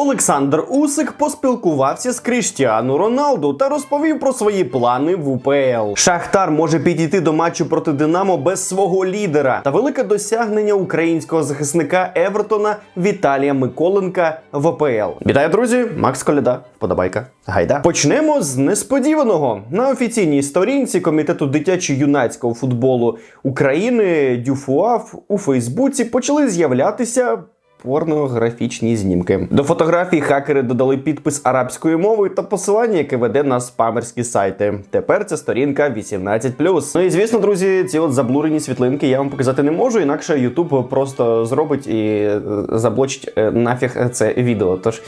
Олександр Усик поспілкувався з Кріштіану Роналду та розповів про свої плани в УПЛ. Шахтар може підійти до матчу проти Динамо без свого лідера та велике досягнення українського захисника Евертона Віталія Миколенка в ОПЛ. Вітаю, друзі! Макс Коляда, вподобайка. Гайда. Почнемо з несподіваного на офіційній сторінці комітету дитячо-юнацького футболу України Дюфуаф у Фейсбуці почали з'являтися. Порнографічні знімки. До фотографій хакери додали підпис арабською мовою та посилання, яке веде на спамерські сайти. Тепер ця сторінка 18+. Ну і звісно, друзі, ці от заблурені світлинки я вам показати не можу, інакше YouTube просто зробить і е, заблочить е, нафіг це відео. Тож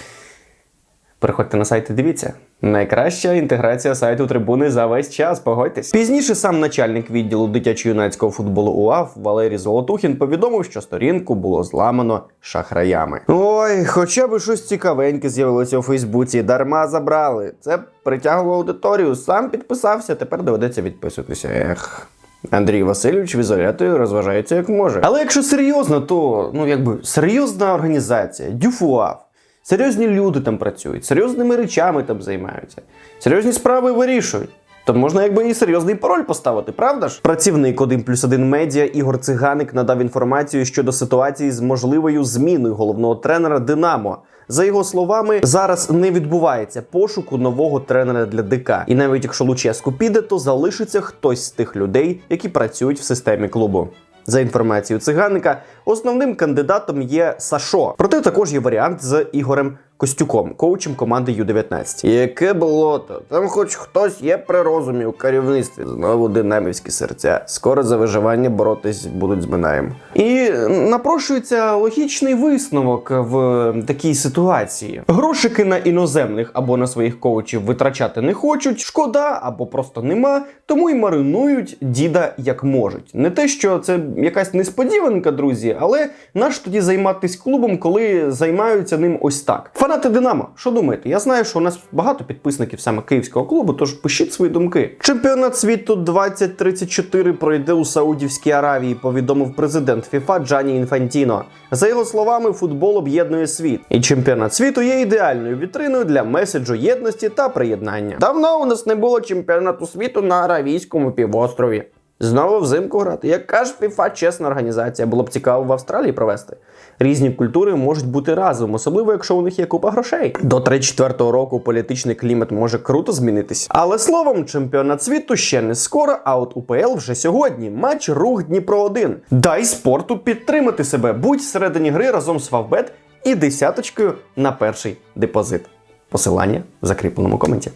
Переходьте на сайт і дивіться. Найкраща інтеграція сайту трибуни за весь час. Погодьтесь. Пізніше сам начальник відділу дитячо-юнацького футболу УАФ Валерій Золотухін повідомив, що сторінку було зламано шахраями. Ой, хоча б щось цікавеньке з'явилося у Фейсбуці. Дарма забрали. Це притягував аудиторію. Сам підписався. Тепер доведеться відписуватися. Ех. Андрій Васильович в ізоляторі розважається як може. Але якщо серйозно, то ну якби серйозна організація, дюфуав. Серйозні люди там працюють, серйозними речами там займаються, серйозні справи вирішують. То можна якби і серйозний пароль поставити, правда ж? Працівник 1 плюс 1 медіа Ігор Циганик надав інформацію щодо ситуації з можливою зміною головного тренера Динамо. За його словами, зараз не відбувається пошуку нового тренера для ДК. І навіть якщо Луческу піде, то залишиться хтось з тих людей, які працюють в системі клубу. За інформацією циганника, основним кандидатом є Сашо. Проте також є варіант з Ігорем Костюком, коучем команди Ю-19. Яке болото? Там хоч хтось є при розумі у керівництві. Знову динамівські серця. Скоро за виживання боротись будуть з Минаєм. І напрошується логічний висновок в такій ситуації. Грошики на іноземних або на своїх коучів витрачати не хочуть, шкода або просто нема, тому й маринують діда як можуть. Не те, що це якась несподіванка, друзі, але наш тоді займатися клубом, коли займаються ним ось так. Фанати Динамо, що думаєте? Я знаю, що у нас багато підписників саме київського клубу, тож пишіть свої думки. Чемпіонат світу 2034 пройде у Саудівській Аравії, повідомив президент ФІФА Джані Інфантіно. За його словами, футбол об'єднує світ, і чемпіонат світу є ідеальною вітриною для меседжу єдності та приєднання. Давно у нас не було чемпіонату світу на Аравійському півострові. Знову взимку грати. Яка ж FIFA чесна організація, було б цікаво в Австралії провести. Різні культури можуть бути разом, особливо якщо у них є купа грошей. До 34-го року політичний клімат може круто змінитись. Але словом, чемпіонат світу ще не скоро, а от УПЛ вже сьогодні. Матч рух Дніпро 1 Дай спорту підтримати себе. Будь всередині гри разом з Фавбет і десяточкою на перший депозит. Посилання в закріпленому коменті.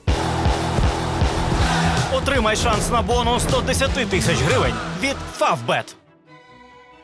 Отримай шанс на бонус 110 тисяч гривень від Favbet.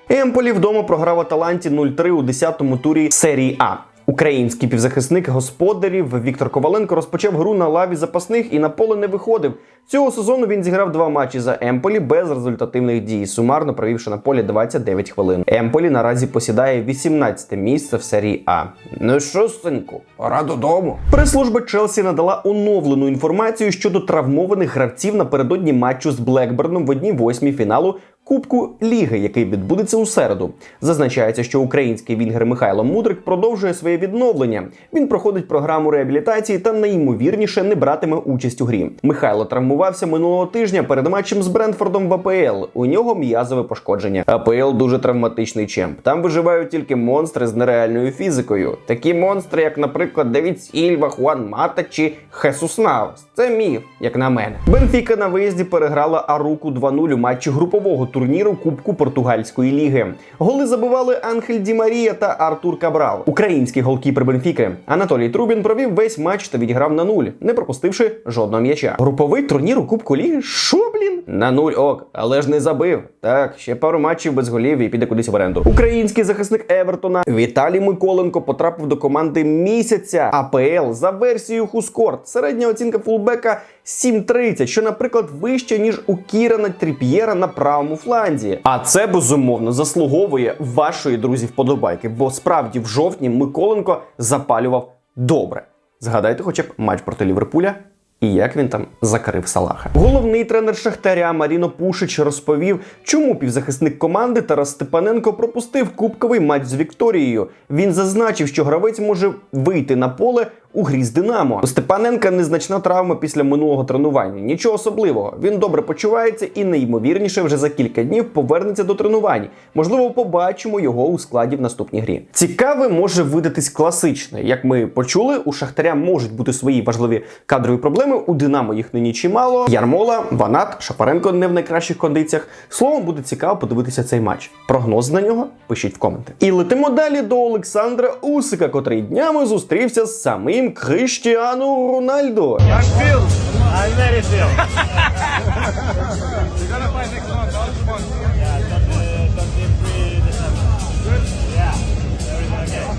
Емполі вдома програв Аталанті 0-3 у 10-му турі серії А. Український півзахисник господарів Віктор Коваленко розпочав гру на лаві запасних і на поле не виходив. Цього сезону він зіграв два матчі за Емполі без результативних дій, сумарно провівши на полі 29 хвилин. Емполі наразі посідає 18 місце в серії А. Ну що, синку, пора додому. Прес-служба Челсі надала оновлену інформацію щодо травмованих гравців напередодні матчу з Блекберном в одній восьмій фіналу Кубку Ліги, який відбудеться у середу. Зазначається, що український вінгер Михайло Мудрик продовжує своє відновлення. Він проходить програму реабілітації та найімовірніше не братиме участь у грі. Михайло травмувався минулого тижня перед матчем з Брентфордом в АПЛ. У нього м'язове пошкодження. АПЛ дуже травматичний чемп. Там виживають тільки монстри з нереальною фізикою. Такі монстри, як, наприклад, Девід Сільва, Хуан Мата чи Хесус Навас. Це міф, як на мене. Бенфіка на виїзді переграла Аруку 2-0 у матчі групового турніру Кубку Португальської ліги. Голи забивали Анхель Ді Марія та Артур Кабрал. Український голкіпер Бенфіки Анатолій Трубін провів весь матч та відіграв на нуль, не пропустивши жодного м'яча. Груповий турнір у Кубку Ліги? Що, блін? На нуль ок, але ж не забив. Так, ще пару матчів без голів і піде кудись в оренду. Український захисник Евертона Віталій Миколенко потрапив до команди місяця АПЛ за версією Хускорт. Середня оцінка фулбека 7.30, що, наприклад, вище ніж у Кірана Тріп'єра на правому фланзі. А це безумовно заслуговує вашої друзі вподобайки, бо справді в жовтні Миколенко запалював добре. Згадайте, хоча б матч проти Ліверпуля І як він там закрив Салаха. Головний тренер Шахтаря Маріно Пушич розповів, чому півзахисник команди Тарас Степаненко пропустив кубковий матч з Вікторією. Він зазначив, що гравець може вийти на поле у грі з Динамо. У Степаненка незначна травма після минулого тренування. Нічого особливого. Він добре почувається і найімовірніше вже за кілька днів повернеться до тренувань. Можливо, побачимо його у складі в наступній грі. Цікаве може видатись класичне. Як ми почули, у Шахтаря можуть бути свої важливі кадрові проблеми. У Динамо їх нині чимало. Ярмола, Ванат, Шапаренко не в найкращих кондиціях. Словом, буде цікаво подивитися цей матч. Прогноз на нього пишіть в коменти. І летимо далі до Олександра Усика, котрий днями зустрівся з самим Криштіану Рональдо.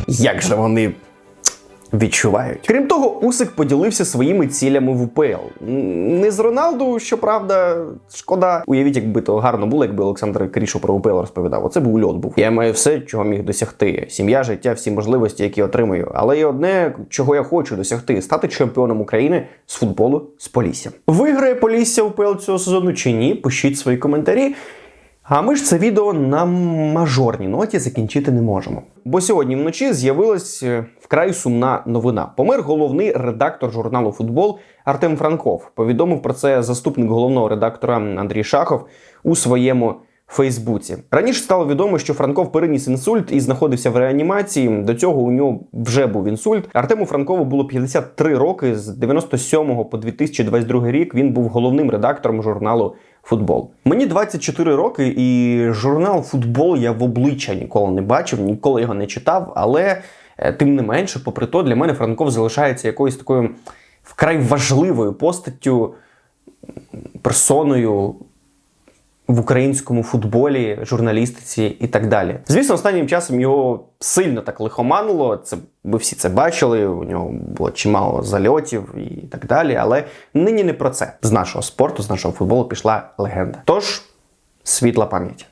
Як же вони відчувають? Крім того, Усик поділився своїми цілями в УПЛ. Не з Роналду, щоправда, шкода. Уявіть, якби то гарно було, якби Олександр Крішо про УПЛ розповідав. Оце був льот був. Я маю все, чого міг досягти. Сім'я, життя, всі можливості, які отримую. Але є одне, чого я хочу досягти: стати чемпіоном України з футболу з Полісся. Виграє Полісся УПЛ цього сезону чи ні? Пишіть свої коментарі. А ми ж це відео на мажорній ноті закінчити не можемо. Бо сьогодні вночі з'явилась е, вкрай сумна новина. Помер головний редактор журналу Футбол Артем Франков. Повідомив про це заступник головного редактора Андрій Шахов у своєму Фейсбуці. Раніше стало відомо, що Франков переніс інсульт і знаходився в реанімації. До цього у нього вже був інсульт. Артему Франкову було 53 роки. З 97 по 2022 рік він був головним редактором журналу Футбол. Мені 24 роки, і журнал Футбол я в обличчя ніколи не бачив, ніколи його не читав. Але тим не менше, попри то, для мене Франков залишається якоюсь такою вкрай важливою постаттю, персоною в українському футболі, журналістиці і так далі. Звісно, останнім часом його сильно так лихоманило. Це ви всі це бачили. У нього було чимало зальотів і так далі. Але нині не про це. З нашого спорту, з нашого футболу пішла легенда. Тож світла пам'ять.